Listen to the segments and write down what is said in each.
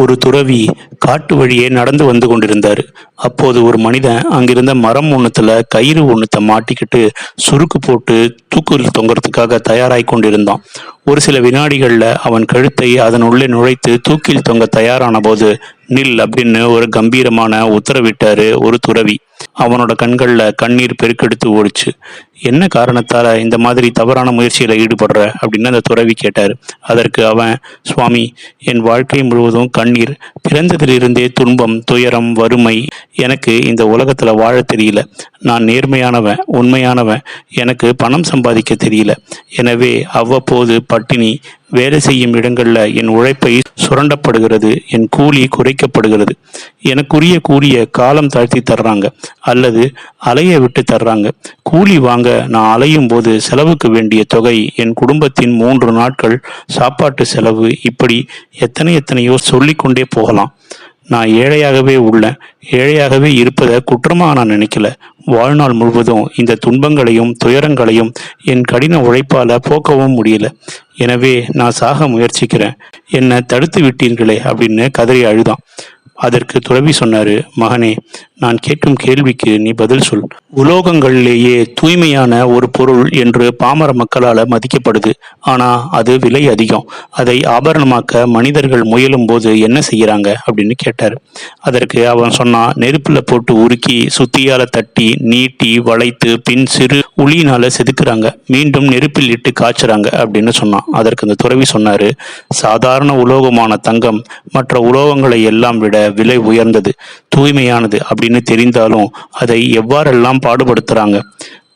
ஒரு துறவி காட்டு வழியே நடந்து வந்து கொண்டிருந்தார். அப்போது ஒரு மனிதன் அங்கிருந்த மரம் ஒண்ணுத்துல கயிறு ஒண்ணுத்த மாட்டிக்கிட்டு சுருக்கு போட்டு தூக்கில் தொங்குறதுக்காக தயாராய் கொண்டிருந்தான். ஒரு சில வினாடிகளில் அவன் கழுத்தை அதன் உள்ளே நுழைத்து தூக்கில் தொங்க தயாரான போது நில் அப்படின்னு ஒரு கம்பீரமான உத்தரவிட்டாரு ஒரு துறவி. அவனோட கண்களில் கண்ணீர் பெருக்கெடுத்து ஓடிச்சு. என்ன காரணத்தால் இந்த மாதிரி தவறான முயற்சியில் ஈடுபடுற? அப்படின்னு அந்த துறவி கேட்டார். அதற்கு அவன் சுவாமி என் வாழ்க்கை முழுவதும் கண்ணீர் பிறந்ததிலிருந்தே துன்பம் துயரம் வறுமை எனக்கு இந்த உலகத்தில் வாழ தெரியல. நான் நேர்மையானவன் உண்மையானவன் எனக்கு பணம் சம்பாதிக்க தெரியல. எனவே அவ்வப்போது பட்டினி வேலை செய்யும் இடங்கள்ல என் உழைப்பை சுரண்டப்படுகிறது என் கூலி குறைக்கப்படுகிறது. எனக்குரிய கூலிய காலம் தாழ்த்தி தர்றாங்க அல்லது அலைய விட்டு தர்றாங்க. கூலி வாங்க நான் அலையும் போது செலவுக்கு வேண்டிய தொகை என் குடும்பத்தின் மூன்று நாட்கள் சாப்பாட்டு செலவு இப்படி எத்தனை எத்தனையோ சொல்லிக்கொண்டே போகலாம். நான் ஏழையாகவே உள்ளேன் ஏழையாகவே இருப்பதை குற்றமாக நான் நினைக்கல. வாழ்நாள் முழுவதும் இந்த துன்பங்களையும் துயரங்களையும் என் கடின உழைப்பால் போக்கவும் முடியல. எனவே நான் சாக முயற்சிக்கிறேன். என்னை தடுத்து விட்டீர்களே அப்படின்னு கதறி அழுதான். அதற்கு துறவி சொன்னாரு மகனே நான் கேட்கும் கேள்விக்கு நீ பதில் சொல். உலோகங்களிலேயே தூய்மையான ஒரு பொருள் என்று பாமர மக்களால் மதிக்கப்படுது. ஆனால் அது விலை அதிகம். அதை ஆபரணமாக்க மனிதர்கள் முயலும் போது என்ன செய்கிறாங்க அப்படின்னு கேட்டார். அதற்கு அவன் சொன்னான் நெருப்பில் போட்டு உருக்கி சுத்தியால் தட்டி நீட்டி வளைத்து பின் சிறு உளியினால் செதுக்குறாங்க. மீண்டும் நெருப்பில் இட்டு காய்ச்சுறாங்க அப்படின்னு சொன்னான். அதற்கு அந்த துறவி சொன்னார் சாதாரண உலோகமான தங்கம் மற்ற உலோகங்களை எல்லாம் விட விலை உயர்ந்தது. தூய்மையானது அப்படி அப்படின்னு தெரிந்தாலும் அதை எவ்வாறெல்லாம் பாடுபடுத்துறாங்க?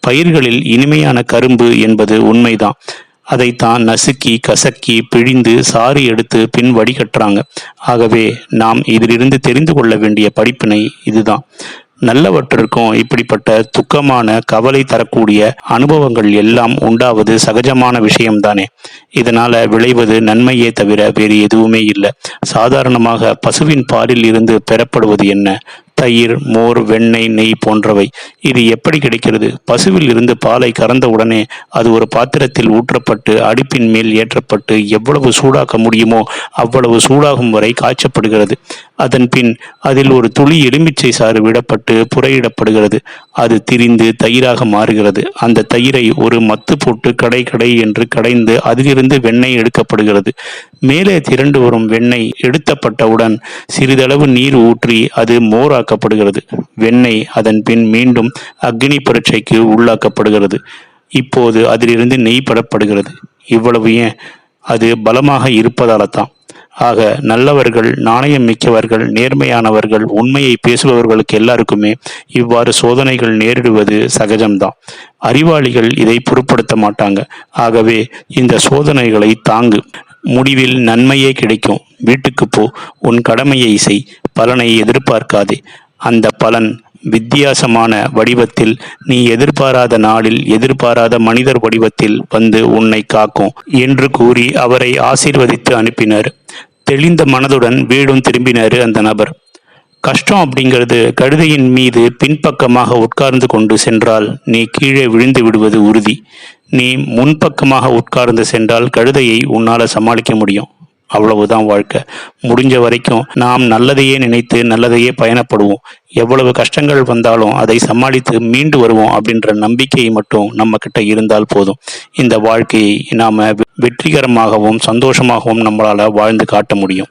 பயிர்களில் இனிமையான கரும்பு என்பது உண்மைதான். அதைத்தான் நசுக்கி கசக்கி பிழிந்து சாறு எடுத்து பின் வடிகட்டுறாங்க. ஆகவே நாம் இதிலிருந்து தெரிந்து கொள்ள வேண்டிய படிப்பினை இதுதான். நல்லவற்றிற்கும் இப்படிப்பட்ட துக்கமான கவலை தரக்கூடிய அனுபவங்கள் எல்லாம் உண்டாவது சகஜமான விஷயம்தானே. இதனால விளைவது நன்மையே தவிர வேறு எதுவுமே இல்லை. சாதாரணமாக பசுவின் பாலில் இருந்து பெறப்படுவது என்ன? தயிர் மோர் வெண்ணெய் நெய் போன்றவை. இது எப்படி கிடைக்கிறது? பசுவில் இருந்து பாலை கறந்த உடனே அது ஒரு பாத்திரத்தில் ஊற்றப்பட்டு அடுப்பின் மேல் ஏற்றப்பட்டு எவ்வளவு சூடாக்க முடியுமோ அவ்வளவு சூடாகும் வரை காய்ச்சப்படுகிறது. அதன் பின் அதில் ஒரு துளி எலுமிச்சை சாறு விடப்பட்டு புறையிடப்படுகிறது அது திரிந்து தயிராக மாறுகிறது. அந்த தயிரை ஒரு மத்து போட்டு கடை கடை என்று கடைந்து அதிலிருந்து வெண்ணெய் எடுக்கப்படுகிறது. மேலே திரண்டு வரும் வெண்ணெய் எடுத்தப்பட்டவுடன் சிறிதளவு நீர் ஊற்றி அது மோராக்கப்படுகிறது. வெண்ணெய் அதன் பின் மீண்டும் அக்னி பரீட்சைக்கு உள்ளாக்கப்படுகிறது. இப்போது அதிலிருந்து நெய் படப்படுகிறது. இவ்வளவு ஏன்? அது பலமாக இருப்பதால தான் ஆக நல்லவர்கள் நாணயம் மிக்கவர்கள் நேர்மையானவர்கள் உண்மையை பேசுபவர்களுக்கு எல்லாருக்குமே இவ்வாறு சோதனைகள் நேரிடுவது சகஜம்தான். அறிவாளிகள் இதை பொருட்படுத்த மாட்டாங்க. ஆகவே இந்த சோதனைகளை தாங்கு. முடிவில் நன்மையே கிடைக்கும். வீட்டுக்கு போ உன் கடமையை செய் பலனை எதிர்பார்க்காதே. அந்த பலன் வித்தியாசமான வடிவத்தில் நீ எதிர்பாராத நாளில் எதிர்பாராத மனிதர் வடிவத்தில் வந்து உன்னை காக்கும் என்று கூறி அவரை ஆசீர்வதித்து அனுப்பினார். தெளிந்த மனதுடன் வீடும் திரும்பினார் அந்த நபர். கஷ்டம் அப்படிங்கிறது கழுதையின் மீது பின்பக்கமாக உட்கார்ந்து கொண்டு சென்றால் நீ கீழே விழுந்து விடுவது உறுதி. நீ முன்பக்கமாக உட்கார்ந்து சென்றால் கழுதையை உன்னால் சமாளிக்க முடியும். அவ்வளவுதான் வாழ்க்கை. முடிஞ்ச வரைக்கும் நாம் நல்லதையே நினைத்து நல்லதையே பயணப்படுவோம். எவ்வளவு கஷ்டங்கள் வந்தாலும் அதை சமாளித்து மீண்டு வருவோம் அப்படின்ற நம்பிக்கை மட்டும் நம்ம கிட்ட இருந்தால் போதும். இந்த வாழ்க்கையை நாம வெற்றிகரமாகவும் சந்தோஷமாகவும் நம்மளால வாழ்ந்து காட்ட முடியும்.